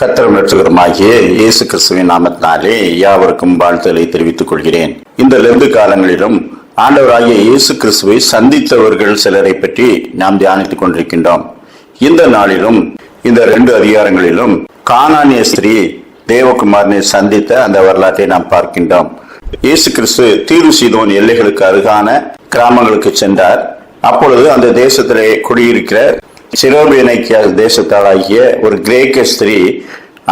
கத்தரும் ரட்சகருமாகிய இயேசு கிறிஸ்துவின் நாமத்தினாலே யாவருக்கும் வாழ்த்துதலை தெரிவித்துக் கொள்கிறேன். இந்த லெந்து காலங்களிலும் ஆண்டவராகிய இயேசு கிறிஸ்துவை சந்தித்தவர்கள் சிலரை பற்றி நாம் தியானித்துக் கொண்டிருக்கின்றோம். இந்த நாளிலும் இந்த ரெண்டு அதிகாரங்களிலும் கானானிய ஸ்திரீ தேவகுமாரனை சந்தித்த அந்த வரலாற்றை நாம் பார்க்கின்றோம். இயேசு கிறிஸ்து தீரு சீதோன் எல்லைகளுக்கு அருகான கிராமங்களுக்கு சென்றார். அப்பொழுது அந்த தேசத்திலே குடியிருக்கிற சிரோபேனைக்கிய தேசத்தாளாகிய ஒரு கிரேக்க ஸ்திரீ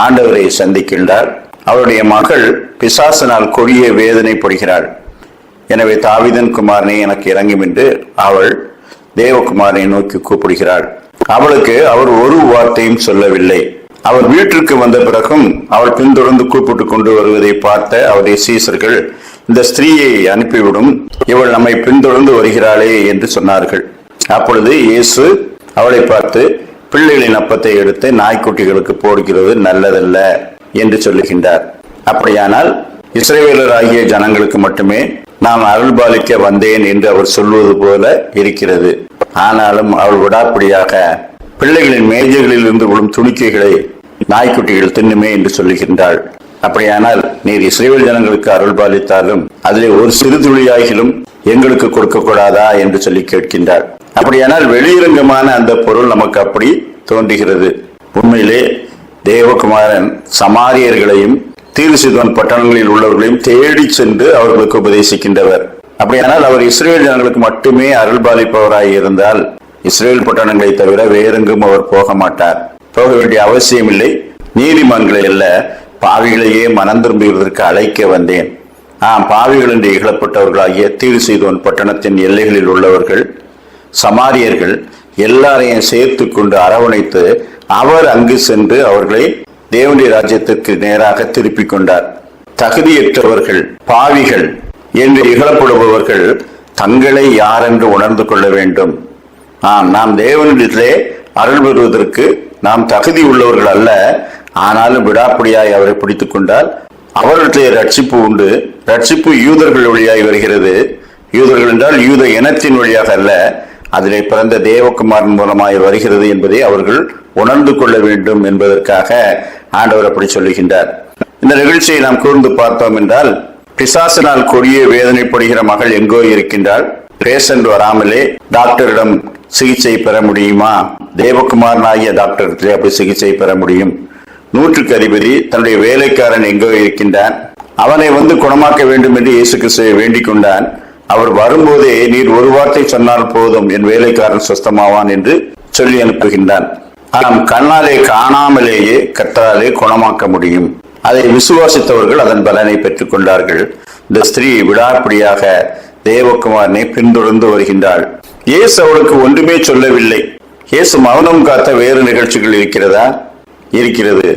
ஆண்டவரை சந்திக்கின்றார். அவருடைய மகள் பிசாசனால் கொடிய வேதனைப்படுகிறாள். எனவே தாவிதன் குமாரனை எனக்கு இறங்கும் என்று அவள் தேவகுமாரனை நோக்கி கூப்பிடுகிறாள். அவளுக்கு அவர் ஒரு வார்த்தையும் சொல்லவில்லை. அவர் வீட்டிற்கு வந்த பிறகும் அவள் பின்தொடர்ந்து கூப்பிட்டு கொண்டு வருவதை பார்த்த அவருடைய சீசர்கள் இந்த ஸ்திரீயை அனுப்பிவிடும். இவள் நம்மை பின்தொடர்ந்து வருகிறாளே என்று சொன்னார்கள். அப்பொழுது இயேசு அவளை பார்த்து பிள்ளைகளின் அப்பத்தை எடுத்து நாய்க்குட்டிகளுக்கு போடுகிறது நல்லதல்ல என்று சொல்லுகின்றார். அப்படியானால் இஸ்ரேவேலர் ஆகிய ஜனங்களுக்கு மட்டுமே நான் அருள்பாலிக்க வந்தேன் என்று அவர் சொல்வது போல இருக்கிறது. ஆனாலும் அவள் விடாப்பிடியாக பிள்ளைகளின் மேஜைகளில் இருந்து விழும் துணிக்கைகளை நாய்க்குட்டிகள் தின்னுமே என்று சொல்லுகின்றாள். அப்படியானால் நீர் இஸ்ரேல் ஜனங்களுக்கு அருள்பாலித்தாலும் அதிலே ஒரு சிறு துளியாகிலும் எங்களுக்கு கொடுக்க கூடாதா என்று சொல்லி கேட்கின்றார் அப்படியானால் வெளியரங்கமான அந்த பொருள் நமக்கு அப்படி தோன்றுகிறது. உண்மையிலே தேவகுமாரன் சமாரியர்களையும் தீர்சிதோன் பட்டணங்களில் உள்ளவர்களையும் தேடி சென்று அவர்களுக்கு உபதேசிக்கின்றவர். அப்படியானால் அவர் இஸ்ரேல் ஜனங்களுக்கு மட்டுமே அருள்பாலிப்பவராய் இருந்தால் இஸ்ரேல் பட்டணங்களை தவிர வேறெங்கும் அவர் போக மாட்டார். போக வேண்டிய அவசியம் இல்லை நீதிமான்களை அல்ல பாவிகளையே மனம் திரும்புவதற்கு அழைக்க வந்தேன். ஆம் பாவிகள் என்று இகழப்பட்டவர்களாகிய தீர் செய்தோன் பட்டணத்தின் எல்லைகளில் உள்ளவர்கள் சமாரியர்கள் எல்லாரையும் சேர்த்து கொண்டு அரவணைத்து அவர் அங்கு சென்று அவர்களை தேவனுடைய ராஜ்யத்திற்கு நேராக திருப்பிக் கொண்டார். தகுதியற்றவர்கள் பாவிகள் என்று இகழப்படுபவர்கள் தங்களை யாரென்று உணர்ந்து கொள்ள வேண்டும். ஆம் நாம் தேவனிடத்திலே அருள் பெறுவதற்கு நாம் தகுதி உள்ளவர்கள் அல்ல. ஆனாலும் விடாப்பிடியாய் அவரை பிடித்துக் கொண்டால் அவர்களிடத்திலே ரட்சிப்பு உண்டு. ரட்சிப்பு யூதர்கள் வழியாய் வருகிறது. யூதர்கள் என்றால் யூத இனத்தின் வழியாக அல்ல. அதிலே பிறந்த தேவகுமாரன் மூலமாய் வருகிறது என்பதை அவர்கள் உணர்ந்து கொள்ள வேண்டும் என்பதற்காக ஆண்டவர் அப்படி சொல்லுகின்றார். இந்த நிகழ்ச்சியை நாம் கூர்ந்து பார்த்தோம் என்றால் பிசாசினால் கொடிய வேதனைப்படுகிற மகள் எங்கோ இருக்கின்றாள். பேஷண்ட் வராமலே டாக்டரிடம் சிகிச்சை பெற முடியுமா? தேவகுமாரன் ஆகிய டாக்டர் அப்படி சிகிச்சை பெற முடியும். நூற்றுக்கு அதிபதி தன்னுடைய வேலைக்காரன் எங்கோ இருக்கின்றான். அவனை வந்து குணமாக்க வேண்டும் என்று இயேசு கிறிஸ்துவை வேண்டிக் கொண்டான். அவர் வரும்போதே நீர் ஒரு வார்த்தை சொன்னால் போதும் என் வேலைக்காரன் சுஸ்தமாவான் என்று சொல்லி அனுப்புகின்றான். நாம் கண்ணாலே காணாமலேயே கற்றாலே குணமாக்க முடியும். அதை விசுவாசித்தவர்கள் அதன் பலனை பெற்றுக் கொண்டார்கள். இந்த ஸ்திரீ விடாப்பிடியாக தேவகுமாரனை பின்தொடர்ந்து வருகின்றாள். இயேசு அவளுக்கு ஒன்றுமே சொல்லவில்லை. இயேசு மௌனம் காத்த வேறு நிகழ்ச்சிகள் இருக்கிறதா? இருக்கிறது.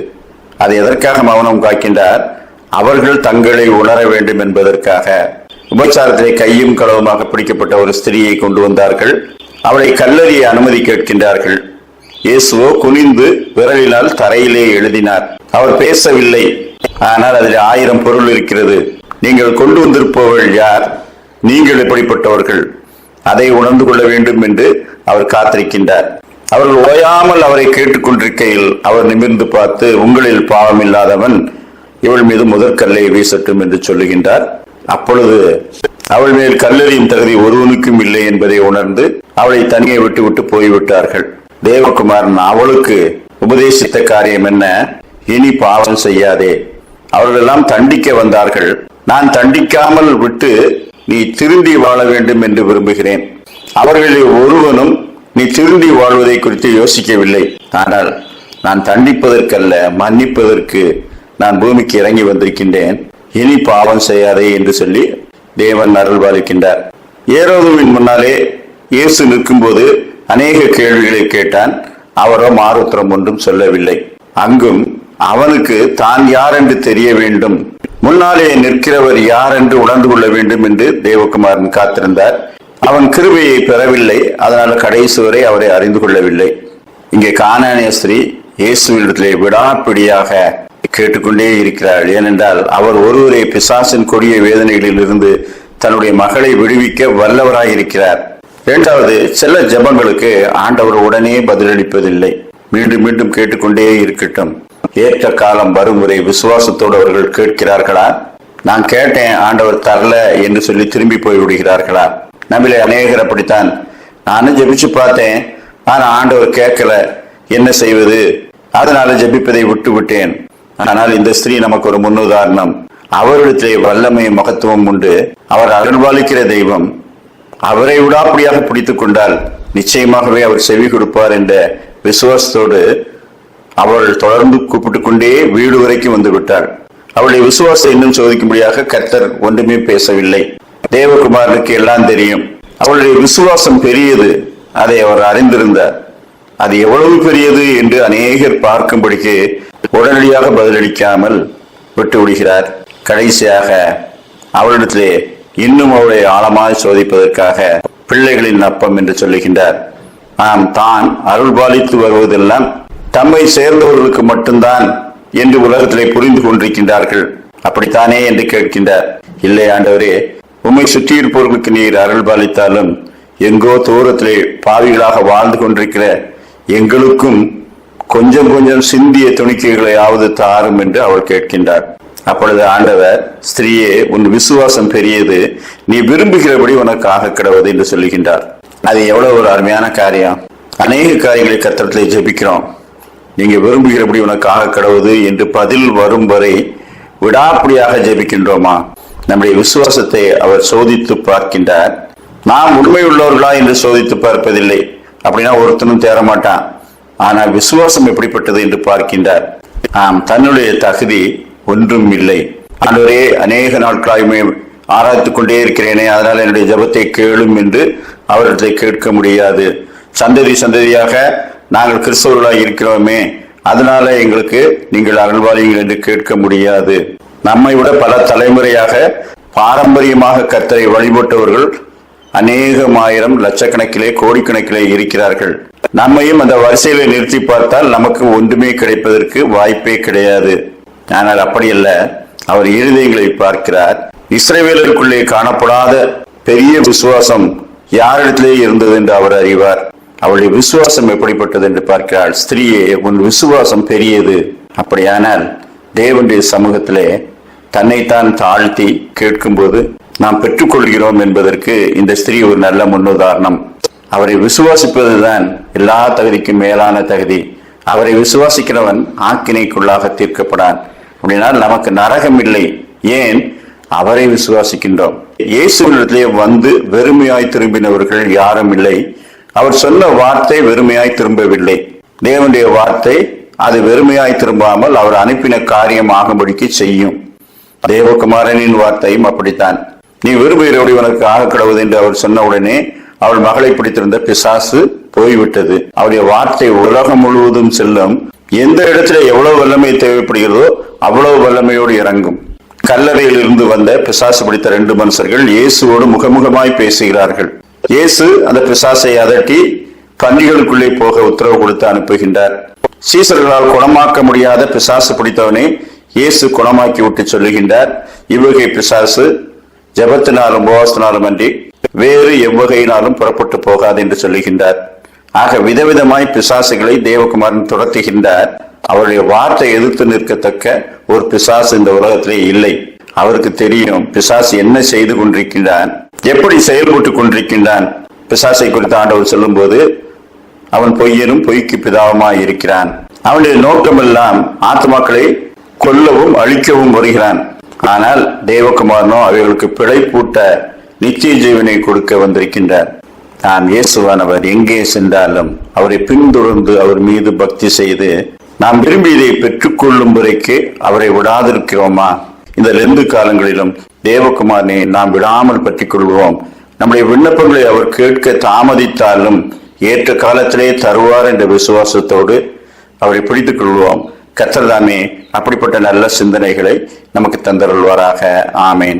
அது எதற்காக மௌனம் காக்கின்றார்? அவர்கள் தங்களை உணர வேண்டும் என்பதற்காக. உபச்சாரத்திலே கையும் களவுமாக பிடிக்கப்பட்ட ஒரு ஸ்திரீயை கொண்டு வந்தார்கள். அவளை கல்லறிய அனுமதி கேட்கின்றார்கள். இயேசுவோ குனிந்து விரலினால் தரையிலே எழுதினார். அவர் பேசவில்லை. ஆனால் அதில் ஆயிரம் பொருள் இருக்கிறது. நீங்கள் கொண்டு வந்திருப்பவர்கள் யார்? நீங்கள் எப்படிப்பட்டவர்கள்? அதை உணர்ந்து கொள்ள வேண்டும் என்று அவர் காத்திருக்கின்றார். அவர்கள் ஓயாமல் அவரை கேட்டுக்கொண்டிருக்கையில் அவர் நிமிர்ந்து பார்த்து உங்களில் பாவம் இல்லாதவன் இவள் மீது முதற்கல்லை வீசட்டும் என்று சொல்லுகின்றார். அப்பொழுது அவள் மேல் கல்லெறியும் தகுதி ஒருவனுக்கும் இல்லை என்பதை உணர்ந்து அவளை தனியே விட்டு விட்டு போய்விட்டார்கள். தேவகுமாரன் அவளுக்கு உபதேசித்த காரியம் என்ன? இனி பாவம் செய்யாதே. அவர்களெல்லாம் தண்டிக்க வந்தார்கள். நான் தண்டிக்காமல் விட்டு நீ திருந்தி வாழ வேண்டும் என்று விரும்புகிறேன். அவர்களில் ஒருவனும் நீ திருந்தி வாழ்வதை குறித்து யோசிக்கவில்லை. ஆனால் நான் தண்டிப்பதற்கல்ல மன்னிப்பதற்கு நான் பூமிக்கு இறங்கி வந்திருக்கின்றேன். இனி பாவம் செய்யாதே என்று சொல்லி தேவன் அருள்பாலிக்கின்றார் ஏரோதுவின் முன்னாலே இயேசு நிற்கும்போது அநேக கேள்விகளை கேட்டான். அவரோ மாறுத்திரம் ஒன்றும் சொல்லவில்லை. அங்கும் அவனுக்கு தான் யார் என்று தெரிய வேண்டும்? முன்னாலே நிற்கிறவர் யார் என்று உணர்ந்து கொள்ள வேண்டும் என்று தேவகுமாரன் காத்திருந்தார். அவன் கிருபையை பெறவில்லை. அதனால் கடைசி வரை அவரை அறிந்து கொள்ளவில்லை. இங்கே கானானிய ஸ்திரீ இயேசுவிடத்திலே விடாப்பிடியாக கேட்டுக்கொண்டே இருக்கிறாள். ஏனென்றால் அவர் ஒருவரே பிசாசின் கொடிய வேதனைகளில் இருந்து தன்னுடைய மகளை விடுவிக்க வல்லவராய் இருக்கிறார் இரண்டாவது சில ஜெபங்களுக்கு ஆண்டவர் உடனே பதிலளிப்பதில்லை. மீண்டும் மீண்டும் கேட்டுக்கொண்டே இருக்கட்டும். ஏற்ற காலம் வரும் வரை விசுவாசத்தோடு அவர்கள் கேட்கிறார்களா? நான் கேட்டேன் ஆண்டவர் தரல என்று சொல்லி திரும்பி போய் விடுகிறார்களா நம்மளே அநேகர் அப்படித்தான். நானும் ஜபிச்சு பார்த்தேன் ஆனா ஆண்டவர் கேட்கல. என்ன செய்வது? அதனால ஜெபிப்பதை விட்டு விட்டேன் ஆனால் இந்த ஸ்திரீ நமக்கு ஒரு முன்னுதாரணம். அவரிடத்திலே வல்லமை மகத்துவம் உண்டு. அவர் அருள்பாலிக்கிற தெய்வம். அவரை விடாப்படியாக பிடித்துக் கொண்டால் நிச்சயமாகவே அவர் செவி கொடுப்பார் என்ற விசுவாசத்தோடு அவள் தொடர்ந்து கூப்பிட்டுக் கொண்டே வீடு வரைக்கும் வந்து விட்டாள் அவளுடைய விசுவாசம் இன்னும் சோதிக்கும்படியாக கர்த்தர் ஒன்றுமே பேசவில்லை. தேவகுமாரனுக்கு எல்லாம் தெரியும். அவளுடைய விசுவாசம் பெரியது. அதை அவர் அறிந்திருந்தார். அது எவ்வளவு பெரியது என்று அநேகர் பார்க்கும்படிக்கு உடனடியாக பதிலளிக்காமல் விட்டு விடுகிறார் கடைசியாக அவரிடத்திலே இன்னும் அவளை ஆழமாய் சோதிப்பதற்காக பிள்ளைகளின் அப்பம் என்று சொல்லுகின்றார். ஆம் தான் அருள் பாலித்து வருவதெல்லாம் தம்மை சேர்ந்தவர்களுக்கு மட்டும்தான் என்று உலகத்திலே புரிந்து கொண்டிருக்கின்றார்கள். அப்படித்தானே என்று கேட்கின்றார். இல்லை ஆண்டவரே உம்மை சுற்றியிருப்பவர்களுக்கு நீர் அருள் பாலித்தாலும் எங்கோ தூரத்திலே பாவிகளாக வாழ்ந்து கொண்டிருக்கிற எங்களுக்கும் கொஞ்சம் கொஞ்சம் சிந்திய துணிக்கைகளையாவது தாரும் என்று அவள் கேட்கின்றார். அப்பொழுது ஆண்டவர் ஸ்திரீயே உன் விசுவாசம் பெரியது. நீ விரும்புகிறபடி உனக்கு ஆக கிடவது என்று சொல்லுகின்றார். அது எவ்வளவு ஒரு அருமையான காரியம். அநேக காரியங்களை கத்திரத்திலே ஜெபிக்கிறோம். நீங்க விரும்புகிறபடி உனக்கு ஆக கிடவது என்று பதில் வரும் வரை விடாப்பிடியாக ஜெபிக்கின்றோமா? நம்முடைய விசுவாசத்தை அவர் சோதித்து பார்க்கின்றார். நாம் உண்மை உள்ளவர்களா என்று சோதித்து பார்ப்பதில்லை. அப்படின்னா ஒருத்தனும் தேரமாட்டான் ஆனால் விசுவாசம் எப்படிப்பட்டது என்று பார்க்கின்றார். ஆம் தன்னுடைய தகுதி ஒன்றும் இல்லை. ஆண்டவரே அநேக நாட்களாயுமே ஆராய்த்து கொண்டே இருக்கிறேனே அதனால் என்னுடைய ஜெபத்தை கேளும் என்று அவர்களை கேட்க முடியாது. சந்ததி சந்ததியாக நாங்கள் கிறிஸ்தவர்களாக இருக்கிறோமே அதனால எங்களுக்கு நீங்கள் அருள்வாளிகள் என்று கேட்க முடியாது. நம்மை விட பல தலைமுறையாக பாரம்பரியமாக கத்தரை வழிபட்டவர்கள் அநேகம் ஆயிரம் லட்சக்கணக்கிலே கோடிக்கணக்கிலே இருக்கிறார்கள். நம்மையும் அந்த வரிசையில நிறுத்தி பார்த்தால் நமக்கு ஒன்றுமே கிடைப்பதற்கு வாய்ப்பே கிடையாது. ஆனால் அப்படியல்ல. அவர் இருதயங்களை பார்க்கிறார். இஸ்ரேவேலருக்குள்ளே காணப்படாத பெரிய விசுவாசம் யாரிடத்திலே இருந்தது என்று அவர் அறிவார். அவளுடைய விசுவாசம் எப்படிப்பட்டது என்று பார்க்கிறாள். ஸ்திரீயே உன் விசுவாசம் பெரியது. அப்படியானால் தேவனுடைய சமூகத்திலே தன்னைத்தான் தாழ்த்தி கேட்கும்போது நாம் பெற்றுக்கொள்கிறோம் என்பதற்கு இந்த ஸ்திரீ ஒரு நல்ல முன்னுதாரணம். அவரை விசுவாசிப்பதுதான் எல்லா தகுதிக்கும் மேலான தகுதி. அவரை விசுவாசிக்கிறவன் ஆக்கினைக்குள்ளாக தீர்க்கப்படான். அப்படினால் நமக்கு நரகம் இல்லை. ஏன்? அவரை விசுவாசிக்கின்றோம். இயேசுவிடத்திலே வந்து வெறுமையாய் திரும்பினவர்கள் யாரும் இல்லை. அவர் சொன்ன வார்த்தை வெறுமையாய் திரும்பவில்லை. தேவனுடைய வார்த்தை அது வெறுமையாய் திரும்பாமல் அவர் அனுப்பின காரியம் ஆகும்படிக்கு செய்யும். தேவகுமாரனின் வார்த்தையும் அப்படித்தான். நீ விரும்புகிறபடி உனக்கு ஆக கடவுது என்று அவர் சொன்ன உடனே அவள் மகளை பிடித்திருந்த பிசாசு போய்விட்டது. அவருடைய வார்த்தை உலகம் முழுவதும் செல்லும். எந்த இடத்துல எவ்வளவு வல்லமை தேவைப்படுகிறதோ அவ்வளவு வல்லமையோடு இறங்கும். கல்லறையில் இருந்து வந்த பிசாசு பிடித்த ரெண்டு மனுஷர்கள் இயேசுவோடு முகமுகமாய் பேசுகிறார்கள். இயேசு அந்த பிசாசை அதட்டி பன்றிகளுக்குள்ளே போக உத்தரவு கொடுத்து அனுப்புகின்றார். சீசர்களால் குணமாக்க முடியாத பிசாசு பிடித்தவனை இயேசு குணமாக்கி விட்டு சொல்லுகின்றார். இவ்வகை பிசாசு ஜபத்தினாலும் உபவாசத்தினாலும் அன்றி வேறு எவ்வகையினாலும் புறப்பட்டு போகாது என்று சொல்லுகின்றார். ஆக விதவிதமாய் பிசாசுகளை தேவகுமாரன் துரத்துகின்றார். அவருடைய வார்த்தை எதிர்த்து நிற்கத்தக்க ஒரு பிசாசு இந்த உலகத்திலே இல்லை. அவருக்கு தெரியும் பிசாசு என்ன செய்து கொண்டிருக்கின்றான் எப்படி செயல்பட்டு கொண்டிருக்கின்றான். பிசாசை குறித்து ஆண்டவர் சொல்லும்போது அவன் பொய்யனும் பொய்க்கு பிதாவுமாய் இருக்கிறான். அவனுடைய நோக்கமெல்லாம் ஆத்மாக்களை கொல்லவும் அழிக்கவும் வருகிறான். ஆனால் தேவகுமாரனோ அவைகளுக்கு பிழைப்பூட்ட நிச்சய ஜீவனை கொடுக்க வந்திருக்கின்றார். நான் இயேசுவானவர் எங்கே சென்றாலும் அவரை பின்தொடர்ந்து அவர் மீது பக்தி செய்து நாம் விரும்பியதை பெற்றுக்கொள்ளும் வரைக்கு அவரை விடாதிருக்கிறோமா? இந்த ரெண்டு காலங்களிலும் தேவகுமாரனை நாம் விடாமல் பற்றிக் கொள்வோம். நம்முடைய விண்ணப்பங்களை அவர் கேட்க தாமதித்தாலும் ஏற்ற காலத்திலே தருவார் என்ற விசுவாசத்தோடு அவரை பிடித்துக் கொள்வோம். கத்தர்தாமே அப்படிப்பட்ட நல்ல சிந்தனைகளை நமக்கு தந்தருள்வாராக. ஆமேன்.